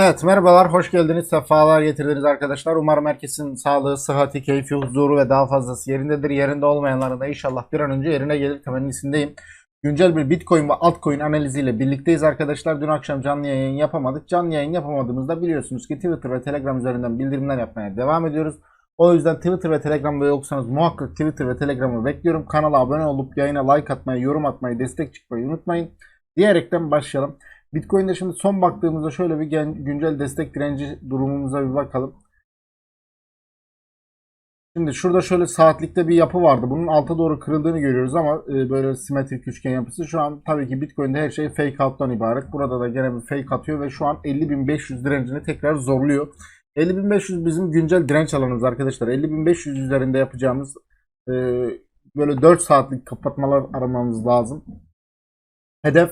Evet merhabalar, hoş geldiniz, sefalar getirdiniz arkadaşlar. Umarım herkesin sağlığı, sıhhati, keyfi, huzuru ve daha fazlası yerindedir. Yerinde olmayanların da inşallah bir an önce yerine gelir temennisindeyim. Güncel bir Bitcoin ve altcoin analiziyle birlikteyiz arkadaşlar. Dün akşam canlı yayın yapamadık. Canlı yayın yapamadığımızda biliyorsunuz ki Twitter ve Telegram üzerinden bildirimler yapmaya devam ediyoruz. O yüzden Twitter ve Telegram'da yoksanız muhakkak Twitter ve Telegram'ı bekliyorum. Kanala abone olup yayına like atmayı, yorum atmayı, destek çıkmayı unutmayın. Diyerekten başlayalım. Bitcoin'de şimdi son baktığımızda şöyle bir gen- güncel destek direnci durumumuza bir bakalım. Şimdi şurada şöyle saatlikte bir yapı vardı. Bunun alta doğru kırıldığını görüyoruz ama e, böyle simetrik üçgen yapısı. Şu an tabii ki Bitcoin'de her şey fake out'tan ibaret. Burada da gene bir fake atıyor ve şu an 50.500 direncini tekrar zorluyor. 50.500 bizim güncel direnç alanımız arkadaşlar. 50.500 üzerinde yapacağımız e, böyle 4 saatlik kapatmalar aramamız lazım. Hedef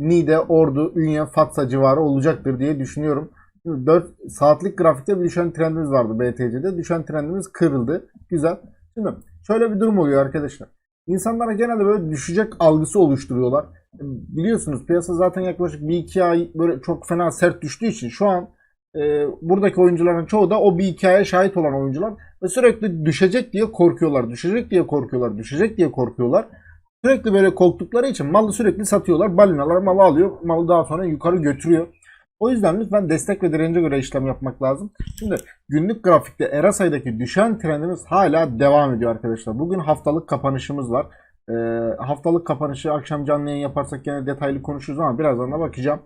Niğde, Ordu, Ünye, Fatsa civarı olacaktır diye düşünüyorum. Şimdi 4 saatlik grafikte bir düşen trendimiz vardı BTC'de. Düşen trendimiz kırıldı. Güzel. Şimdi şöyle bir durum oluyor arkadaşlar. İnsanlara genelde böyle düşecek algısı oluşturuyorlar. Biliyorsunuz piyasa zaten yaklaşık 1-2 ay böyle çok fena sert düştüğü için şu an e, buradaki oyuncuların çoğu da o bir hikayeye şahit olan oyuncular ve sürekli düşecek diye korkuyorlar, düşecek diye korkuyorlar, düşecek diye korkuyorlar. Sürekli böyle korktukları için malı sürekli satıyorlar. Balinalar malı alıyor. Malı daha sonra yukarı götürüyor. O yüzden lütfen destek ve dirence göre işlem yapmak lazım. Şimdi günlük grafikte RSI'daki düşen trendimiz hala devam ediyor arkadaşlar. Bugün haftalık kapanışımız var. Ee, haftalık kapanışı akşam canlı yayın yaparsak gene detaylı konuşuruz ama birazdan da bakacağım.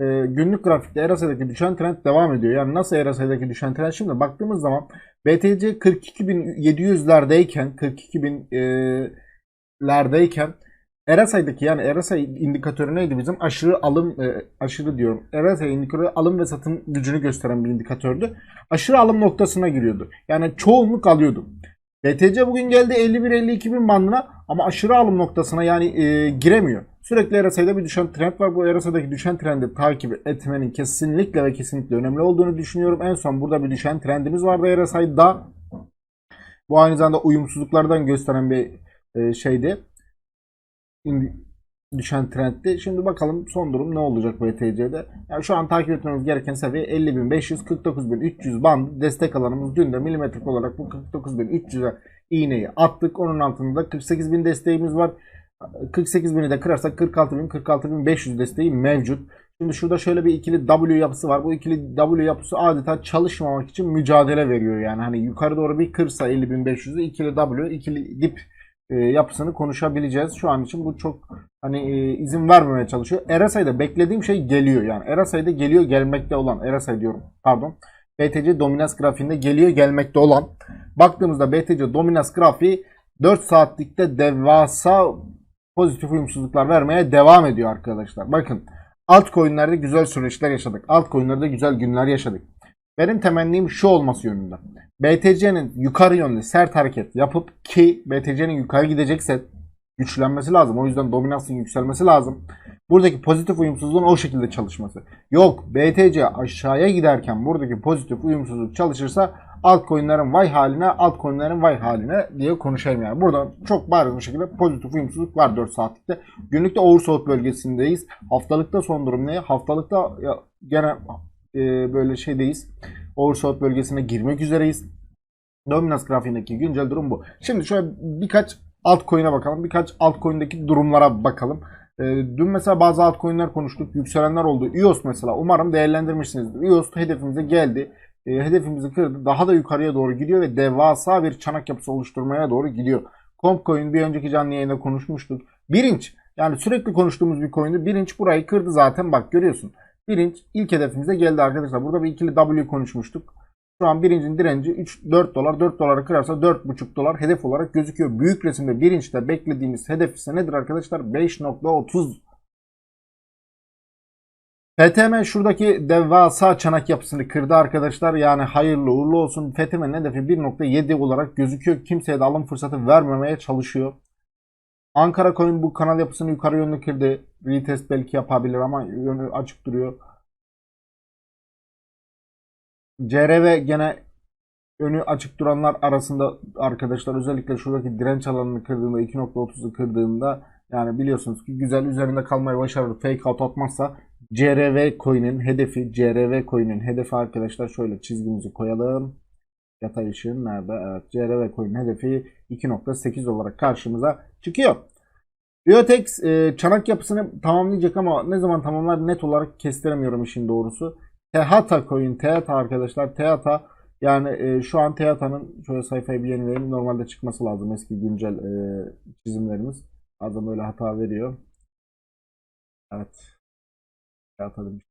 Ee, günlük grafikte RSI'deki düşen trend devam ediyor. Yani nasıl RSI'deki düşen trend? Şimdi baktığımız zaman BTC 42.700'lerdeyken 42.000 e, lerdeyken RSI'daki yani RSI indikatörü neydi bizim? Aşırı alım e, aşırı diyorum. RSI indikatörü alım ve satım gücünü gösteren bir indikatördü. Aşırı alım noktasına giriyordu. Yani çoğunluk alıyordu. BTC bugün geldi 51-52 bin bandına ama aşırı alım noktasına yani e, giremiyor. Sürekli RSI'de bir düşen trend var. Bu RSI'deki düşen trendi takip etmenin kesinlikle ve kesinlikle önemli olduğunu düşünüyorum. En son burada bir düşen trendimiz vardı RSI'da. Bu aynı zamanda uyumsuzluklardan gösteren bir e. Şimdi düşen trendti. Şimdi bakalım son durum ne olacak BTC'de. Yani şu an takip etmemiz gereken seviye 50.500 49.300 band destek alanımız dün de milimetrik olarak bu 49.300'e iğneyi attık. Onun altında 48.000 desteğimiz var. 48.000'i de kırarsak 46.000 46.500 desteği mevcut. Şimdi şurada şöyle bir ikili W yapısı var. Bu ikili W yapısı adeta çalışmamak için mücadele veriyor. Yani hani yukarı doğru bir kırsa 50.500'ü ikili W, ikili dip e, yapısını konuşabileceğiz. Şu an için bu çok hani e, izin vermemeye çalışıyor. RSI'de beklediğim şey geliyor yani. RSI'de geliyor gelmekte olan RSI diyorum pardon. BTC dominans grafiğinde geliyor gelmekte olan. Baktığımızda BTC dominans grafiği 4 saatlikte devasa pozitif uyumsuzluklar vermeye devam ediyor arkadaşlar. Bakın altcoin'lerde güzel süreçler yaşadık. Altcoin'lerde güzel günler yaşadık. Benim temennim şu olması yönünde. BTC'nin yukarı yönlü sert hareket yapıp ki BTC'nin yukarı gidecekse güçlenmesi lazım. O yüzden dominansın yükselmesi lazım. Buradaki pozitif uyumsuzluğun o şekilde çalışması. Yok BTC aşağıya giderken buradaki pozitif uyumsuzluk çalışırsa altcoin'lerin vay haline, altcoin'lerin vay haline diye konuşayım yani. Burada çok bariz bir şekilde pozitif uyumsuzluk var 4 saatlikte. Günlükte oversold bölgesindeyiz. Haftalıkta son durum ne? Haftalıkta gene e, böyle şeydeyiz. Oversold bölgesine girmek üzereyiz. Dominans grafiğindeki güncel durum bu. Şimdi şöyle birkaç altcoin'e bakalım. Birkaç altcoin'deki durumlara bakalım. E, dün mesela bazı altcoin'ler konuştuk. Yükselenler oldu. EOS mesela. Umarım değerlendirmişsinizdir. EOS hedefimize geldi. E, hedefimizi kırdı. Daha da yukarıya doğru gidiyor ve devasa bir çanak yapısı oluşturmaya doğru gidiyor. Compcoin bir önceki canlı yayında konuşmuştuk. Birinç yani sürekli konuştuğumuz bir coin'di. Birinç burayı kırdı zaten bak görüyorsun. Birinç ilk hedefimize geldi arkadaşlar. Burada bir ikili W konuşmuştuk. Şu an birincin direnci 3 4 dolar. 4 doları kırarsa 4,5 dolar hedef olarak gözüküyor. Büyük resimde birinçte beklediğimiz hedef ise nedir arkadaşlar? 5.30 FTM şuradaki devasa çanak yapısını kırdı arkadaşlar. Yani hayırlı uğurlu olsun. FTM'nin hedefi 1.7 olarak gözüküyor. Kimseye de alım fırsatı vermemeye çalışıyor. Ankara Coin bu kanal yapısını yukarı yönlü kırdı. Retest belki yapabilir ama yönü açık duruyor. CRV gene önü açık duranlar arasında arkadaşlar özellikle şuradaki direnç alanını kırdığında 2.30'u kırdığında yani biliyorsunuz ki güzel üzerinde kalmayı başarır. Fake out atmazsa CRV coin'in hedefi CRV coin'in hedefi arkadaşlar şöyle çizgimizi koyalım. Yatay ışığın nerede? Evet. CRV coin'in hedefi 2.8 olarak karşımıza çıkıyor. Biotex e, çanak yapısını tamamlayacak ama ne zaman tamamlar net olarak kestiremiyorum işin doğrusu. Tehata coin, Tehata arkadaşlar. Tehata yani e, şu an Tehata'nın şöyle sayfayı bir yenileyelim. Normalde çıkması lazım eski güncel e, çizimlerimiz. Bazen böyle hata veriyor. Evet. Tehata demiş.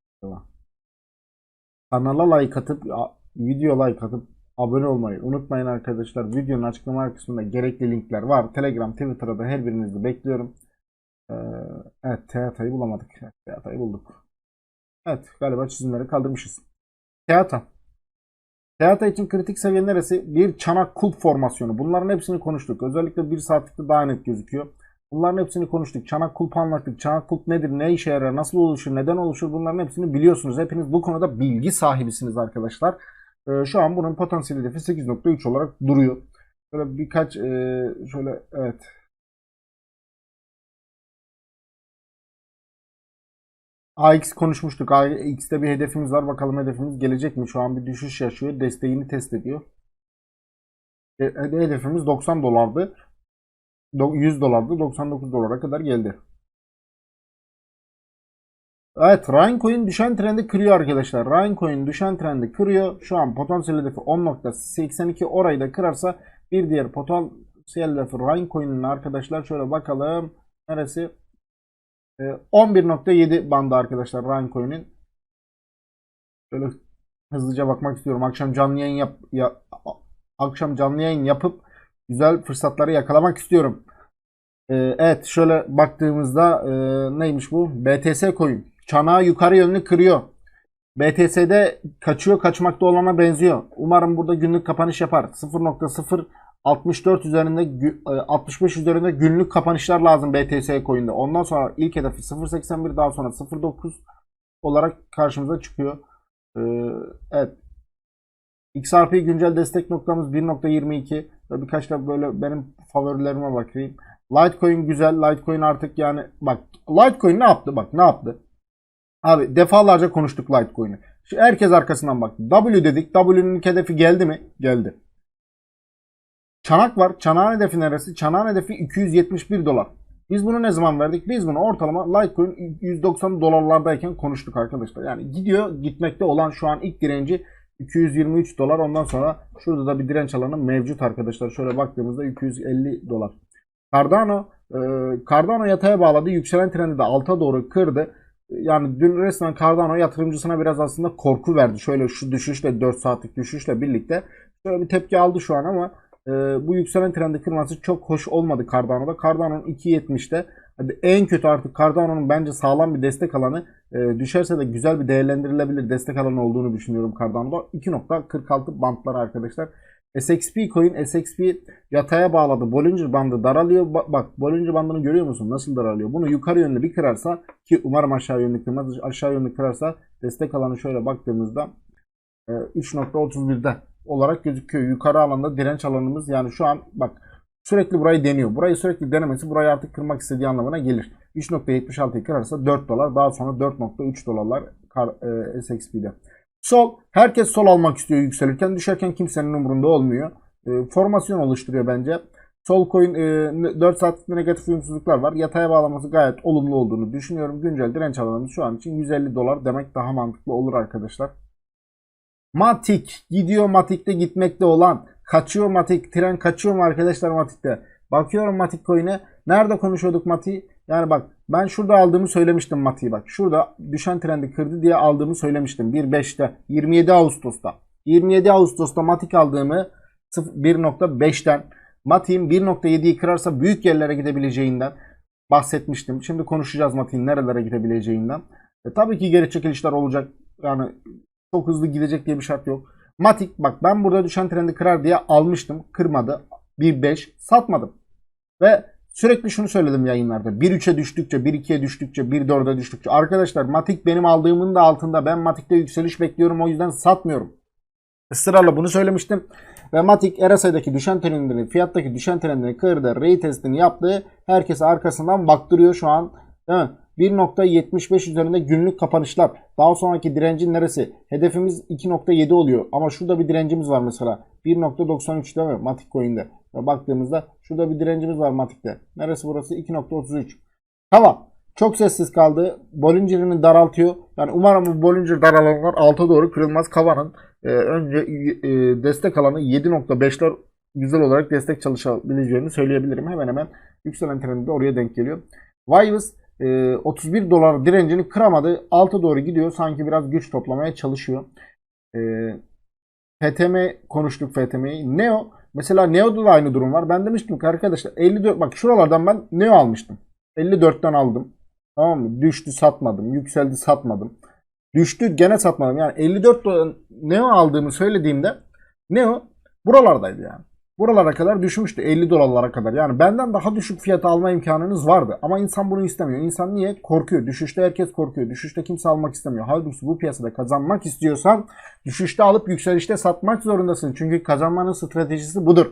Kanala like atıp, video like atıp abone olmayı unutmayın arkadaşlar. Videonun açıklama kısmında gerekli linkler var. Telegram, Twitter'da her birinizi bekliyorum. Ee, evet, Tehata'yı bulamadık. Tehata'yı bulduk. Evet, galiba çizimleri kaldırmışız. Teata. Teata için kritik seviye neresi? Bir çanak kulp formasyonu. Bunların hepsini konuştuk. Özellikle bir saatlikte daha net gözüküyor. Bunların hepsini konuştuk. Çanak kulp anlattık. Çanak kulp nedir? Ne işe yarar? Nasıl oluşur? Neden oluşur? Bunların hepsini biliyorsunuz. Hepiniz bu konuda bilgi sahibisiniz arkadaşlar. Ee, şu an bunun potansiyel hedefi 8.3 olarak duruyor. Böyle birkaç e, şöyle evet AX konuşmuştuk. AX'te bir hedefimiz var. Bakalım hedefimiz gelecek mi? Şu an bir düşüş yaşıyor. Desteğini test ediyor. E, Hedefimiz 90 dolardı. Do- 100 dolardı. 99 dolara kadar geldi. Evet Rhinecoin düşen trendi kırıyor arkadaşlar. Rhinecoin düşen trendi kırıyor. Şu an potansiyel hedefi 10.82 orayı da kırarsa bir diğer potansiyel hedefi Rhinecoin'in arkadaşlar şöyle bakalım. Neresi? Ee, 11.7 bandı arkadaşlar Rhinecoin'in. Şöyle hızlıca bakmak istiyorum. Akşam canlı yayın yap ya, akşam canlı yayın yapıp güzel fırsatları yakalamak istiyorum. Ee, evet şöyle baktığımızda e, neymiş bu? BTS coin. Çanağı yukarı yönlü kırıyor. BTS'de kaçıyor kaçmakta olana benziyor. Umarım burada günlük kapanış yapar. 0.064 üzerinde gü- e, 65 üzerinde günlük kapanışlar lazım BTS coin'de. Ondan sonra ilk hedefi 0.81 daha sonra 0.9 olarak karşımıza çıkıyor. Ee, evet. XRP güncel destek noktamız 1.22 ve birkaç da böyle benim favorilerime bakayım. Litecoin güzel. Litecoin artık yani bak Litecoin ne yaptı? Bak ne yaptı? Abi defalarca konuştuk Litecoin'i. Herkes arkasından bak. W dedik. W'nin hedefi geldi mi? Geldi. Çanak var. Çanağın hedefi neresi? Çanağın hedefi 271 dolar. Biz bunu ne zaman verdik? Biz bunu ortalama Litecoin 190 dolarlardayken konuştuk arkadaşlar. Yani gidiyor gitmekte olan şu an ilk direnci 223 dolar. Ondan sonra şurada da bir direnç alanı mevcut arkadaşlar. Şöyle baktığımızda 250 dolar. Cardano e, Cardano yataya bağladı. Yükselen trendi de alta doğru kırdı. Yani dün resmen Cardano yatırımcısına biraz aslında korku verdi. Şöyle şu düşüşle 4 saatlik düşüşle birlikte şöyle bir tepki aldı şu an ama e, bu yükselen trendi kırması çok hoş olmadı Cardano'da. Cardano'nun 2.70'te hadi en kötü artık Cardano'nun bence sağlam bir destek alanı e, düşerse de güzel bir değerlendirilebilir destek alanı olduğunu düşünüyorum Cardano'da. 2.46 bantlar arkadaşlar. SXP coin SXP yataya bağladı. Bollinger bandı daralıyor. Ba- Bak Bollinger bandını görüyor musun? Nasıl daralıyor? Bunu yukarı yönlü bir kırarsa ki umarım aşağı yönlü kırmaz. Aşağı yönlü kırarsa destek alanı şöyle baktığımızda e, 3.31'de olarak gözüküyor. Yukarı alanda direnç alanımız yani şu an bak sürekli burayı deniyor. Burayı sürekli denemesi burayı artık kırmak istediği anlamına gelir. 3.76'yı kırarsa 4 dolar daha sonra 4.3 dolarlar e, SXP'de. Sol. Herkes sol almak istiyor yükselirken. Düşerken kimsenin umurunda olmuyor. E, formasyon oluşturuyor bence. Sol coin e, 4 saatlik negatif uyumsuzluklar var. Yataya bağlaması gayet olumlu olduğunu düşünüyorum. Güncel direnç alanımız şu an için 150 dolar demek daha mantıklı olur arkadaşlar. Matik. Gidiyor Matik'te gitmekte olan. Kaçıyor Matik. Tren kaçıyor mu arkadaşlar Matik'te? Bakıyorum Matik coin'e. Nerede konuşuyorduk Matik'i? Yani bak ben şurada aldığımı söylemiştim Matik'i bak. Şurada düşen trendi kırdı diye aldığımı söylemiştim. 1.5'te 27 Ağustos'ta. 27 Ağustos'ta Matik aldığımı 1.5'ten Matik'in 1.7'yi kırarsa büyük yerlere gidebileceğinden bahsetmiştim. Şimdi konuşacağız Matik'in nerelere gidebileceğinden. E, tabii ki geri çekilişler olacak. Yani çok hızlı gidecek diye bir şart yok. Matik bak ben burada düşen trendi kırar diye almıştım. Kırmadı. 1.5 satmadım. Ve sürekli şunu söyledim yayınlarda. 1.3'e düştükçe, 1.2'ye düştükçe, 1.4'e düştükçe. Arkadaşlar Matik benim aldığımın da altında. Ben Matik'te yükseliş bekliyorum. O yüzden satmıyorum. Israrla bunu söylemiştim. Ve Matik RSI'deki düşen trendini, fiyattaki düşen trendini kırdı. Retestini yaptı. Herkes arkasından baktırıyor şu an. Değil mi? 1.75 üzerinde günlük kapanışlar. Daha sonraki direncin neresi? Hedefimiz 2.7 oluyor. Ama şurada bir direncimiz var mesela. 1.93 değil mi? Matic Coin'de. Ve baktığımızda şurada bir direncimiz var Matic'te. Neresi burası? 2.33. Tamam. Çok sessiz kaldı. Bollinger'ini daraltıyor. Yani umarım bu Bollinger daralanlar alta doğru kırılmaz. Kavanın e, önce e, destek alanı 7.5'ler güzel olarak destek çalışabileceğini söyleyebilirim. Hemen hemen yükselen trendi de oraya denk geliyor. Vivus e, 31 dolar direncini kıramadı. Alta doğru gidiyor. Sanki biraz güç toplamaya çalışıyor. E, FTM konuştuk FTM'yi. Neo mesela Neo'da da aynı durum var. Ben demiştim ki arkadaşlar 54 bak şuralardan ben Neo almıştım. 54'ten aldım. Tamam mı? Düştü satmadım. Yükseldi satmadım. Düştü gene satmadım. Yani 54 dolar Neo aldığımı söylediğimde Neo buralardaydı yani. Buralara kadar düşmüştü 50 dolarlara kadar. Yani benden daha düşük fiyata alma imkanınız vardı. Ama insan bunu istemiyor. İnsan niye? Korkuyor. Düşüşte herkes korkuyor. Düşüşte kimse almak istemiyor. Halbuki bu piyasada kazanmak istiyorsan düşüşte alıp yükselişte satmak zorundasın. Çünkü kazanmanın stratejisi budur.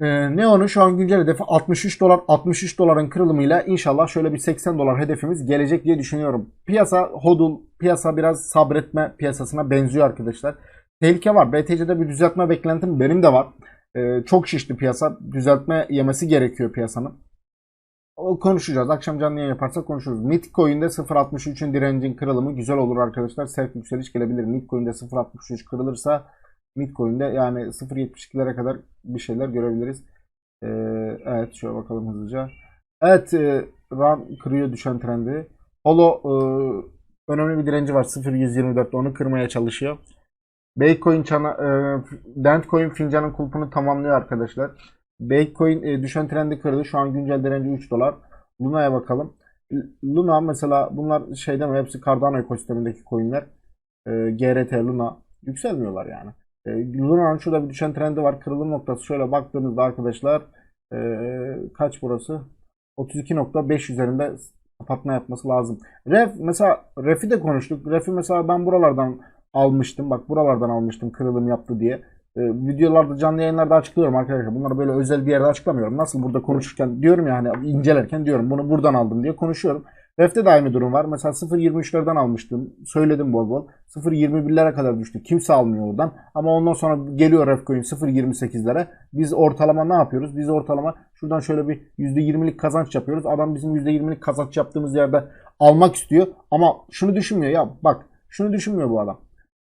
Ee, Neo'nun şu an güncel hedefi 63 dolar. 63 doların kırılımıyla inşallah şöyle bir 80 dolar hedefimiz gelecek diye düşünüyorum. Piyasa hodul, piyasa biraz sabretme piyasasına benziyor arkadaşlar. Tehlike var. BTC'de bir düzeltme beklentim benim de var. Ee, çok şişti piyasa. Düzeltme yemesi gerekiyor piyasanın. O konuşacağız. Akşam canlı yayın yaparsak konuşuruz. Nitcoin'de 0.63'ün direncin kırılımı güzel olur arkadaşlar. Sert yükseliş gelebilir. Nitcoin'de 0.63 kırılırsa Bitcoin'de yani 0.72'lere kadar bir şeyler görebiliriz. Ee, evet şöyle bakalım hızlıca. Evet e, RAM kırıyor düşen trendi. Holo e, önemli bir direnci var 0.124'te onu kırmaya çalışıyor. Bakecoin çana, e, Dentcoin fincanın kulpunu tamamlıyor arkadaşlar. Bakecoin e, düşen trendi kırdı. Şu an güncel direnci 3 dolar. Luna'ya bakalım. Luna mesela bunlar şeyde mi hepsi Cardano ekosistemindeki coinler. E, GRT, Luna yükselmiyorlar yani. E, Luna'nın şurada bir düşen trendi var. Kırılım noktası şöyle baktığımızda arkadaşlar e, kaç burası? 32.5 üzerinde kapatma yapması lazım. Ref mesela Ref'i de konuştuk. Ref'i mesela ben buralardan almıştım. Bak buralardan almıştım kırılım yaptı diye. E, videolarda canlı yayınlarda açıklıyorum arkadaşlar. Bunları böyle özel bir yerde açıklamıyorum. Nasıl burada konuşurken diyorum ya hani incelerken diyorum bunu buradan aldım diye konuşuyorum. Ref'te de aynı durum var. Mesela 0.23'lerden almıştım. Söyledim bol bol. 0.21'lere kadar düştü. Kimse almıyor oradan. Ama ondan sonra geliyor Ref Coin 0.28'lere. Biz ortalama ne yapıyoruz? Biz ortalama şuradan şöyle bir %20'lik kazanç yapıyoruz. Adam bizim %20'lik kazanç yaptığımız yerde almak istiyor. Ama şunu düşünmüyor ya. Bak şunu düşünmüyor bu adam.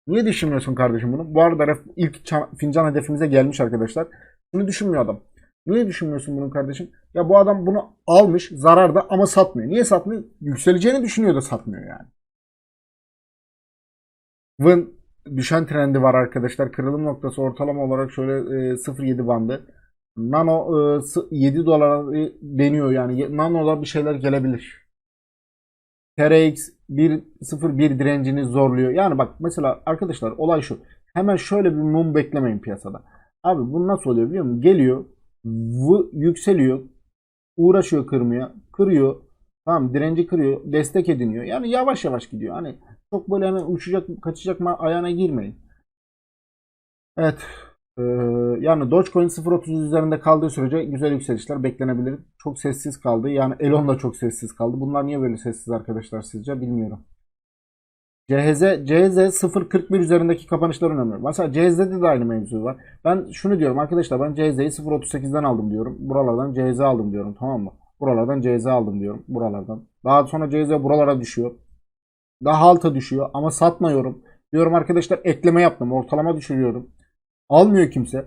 Niye düşünmüyorsun kardeşim bunu? Bu arada Ref ilk fincan hedefimize gelmiş arkadaşlar. Şunu düşünmüyor adam. Niye düşünmüyorsun bunu kardeşim? Ya bu adam bunu almış zararda ama satmıyor. Niye satmıyor? Yükseleceğini düşünüyor da satmıyor yani. Vın düşen trendi var arkadaşlar. Kırılım noktası ortalama olarak şöyle e, 0.7 bandı. Nano e, 7 dolara deniyor yani. Nano'da bir şeyler gelebilir. TRX 1.01 direncini zorluyor. Yani bak mesela arkadaşlar olay şu. Hemen şöyle bir mum beklemeyin piyasada. Abi bu nasıl oluyor biliyor musun? Geliyor v yükseliyor. Uğraşıyor kırmaya. Kırıyor. Tamam direnci kırıyor. Destek ediniyor. Yani yavaş yavaş gidiyor. Hani çok böyle hemen uçacak kaçacak ayağına girmeyin. Evet. Ee, yani Dogecoin 0.30 üzerinde kaldığı sürece güzel yükselişler beklenebilir. Çok sessiz kaldı. Yani Elon da çok sessiz kaldı. Bunlar niye böyle sessiz arkadaşlar sizce bilmiyorum. CHZ, CHZ 0.41 üzerindeki kapanışlar önemli. Mesela CHZ'de de aynı mevzu var. Ben şunu diyorum arkadaşlar ben CHZ'yi 0.38'den aldım diyorum. Buralardan CHZ aldım diyorum tamam mı? Buralardan CHZ aldım diyorum. Buralardan. Daha sonra CHZ buralara düşüyor. Daha alta düşüyor ama satmıyorum. Diyorum arkadaşlar ekleme yaptım. Ortalama düşürüyorum. Almıyor kimse.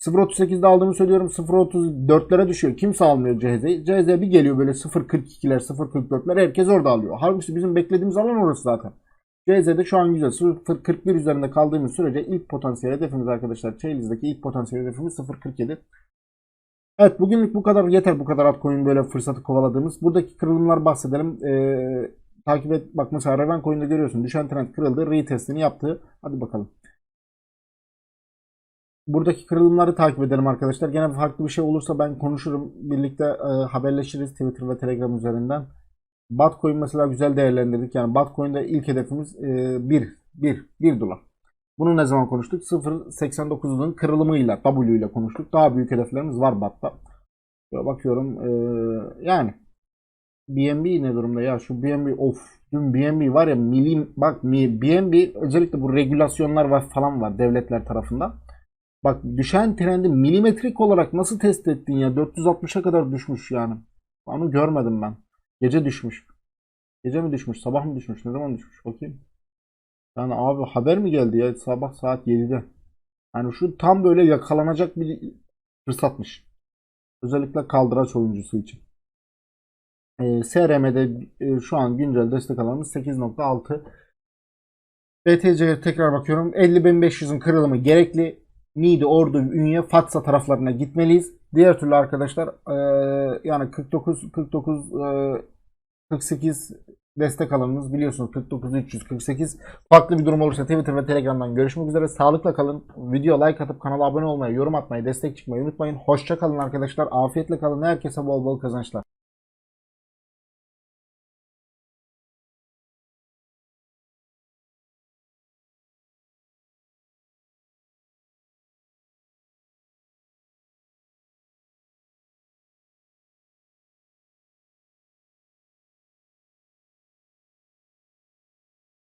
0.38'de aldığımı söylüyorum. 0.34'lere düşüyor. Kimse almıyor CHZ'yi. CHZ bir geliyor böyle 0.42'ler, 0.44'ler. Herkes orada alıyor. Halbuki bizim beklediğimiz alan orası zaten. CZ'de şu an güzel. 0.41 üzerinde kaldığımız sürece ilk potansiyel hedefimiz arkadaşlar. Chainlize'deki ilk potansiyel hedefimiz 0.47. Evet bugünlük bu kadar yeter bu kadar altcoin böyle fırsatı kovaladığımız. Buradaki kırılımlar bahsedelim. Ee, takip et bak mesela Raven Coin'de görüyorsun. Düşen trend kırıldı. Retestini yaptı. Hadi bakalım. Buradaki kırılımları takip edelim arkadaşlar. Gene farklı bir şey olursa ben konuşurum. Birlikte e, haberleşiriz Twitter ve Telegram üzerinden. Batcoin mesela güzel değerlendirdik. Yani Batcoin'de ilk hedefimiz 1 1 1 dolar. Bunu ne zaman konuştuk? 0.89'un kırılımıyla W ile konuştuk. Daha büyük hedeflerimiz var Bat'ta. Böyle bakıyorum ee, yani BNB ne durumda ya? Şu BNB of. Dün BNB var ya milim bak BNB özellikle bu regülasyonlar var falan var devletler tarafından. Bak düşen trendi milimetrik olarak nasıl test ettin ya? 460'a kadar düşmüş yani. Onu görmedim ben. Gece düşmüş. Gece mi düşmüş? Sabah mı düşmüş? Ne zaman düşmüş? Bakayım. Yani abi haber mi geldi ya? Sabah saat 7'de. Yani şu tam böyle yakalanacak bir fırsatmış. Özellikle kaldıraç oyuncusu için. Ee, SRM'de e, şu an güncel destek alanımız 8.6. BTC'ye tekrar bakıyorum. 50.500'ün kırılımı gerekli. Niğde, Ordu, Ünye, Fatsa taraflarına gitmeliyiz. Diğer türlü arkadaşlar e, yani 49 49 e, 48 destek alanımız biliyorsunuz. 49 348 farklı bir durum olursa Twitter ve Telegram'dan görüşmek üzere. Sağlıkla kalın. Video like atıp kanala abone olmayı yorum atmayı destek çıkmayı unutmayın. Hoşça kalın arkadaşlar. Afiyetle kalın. Herkese bol bol kazançlar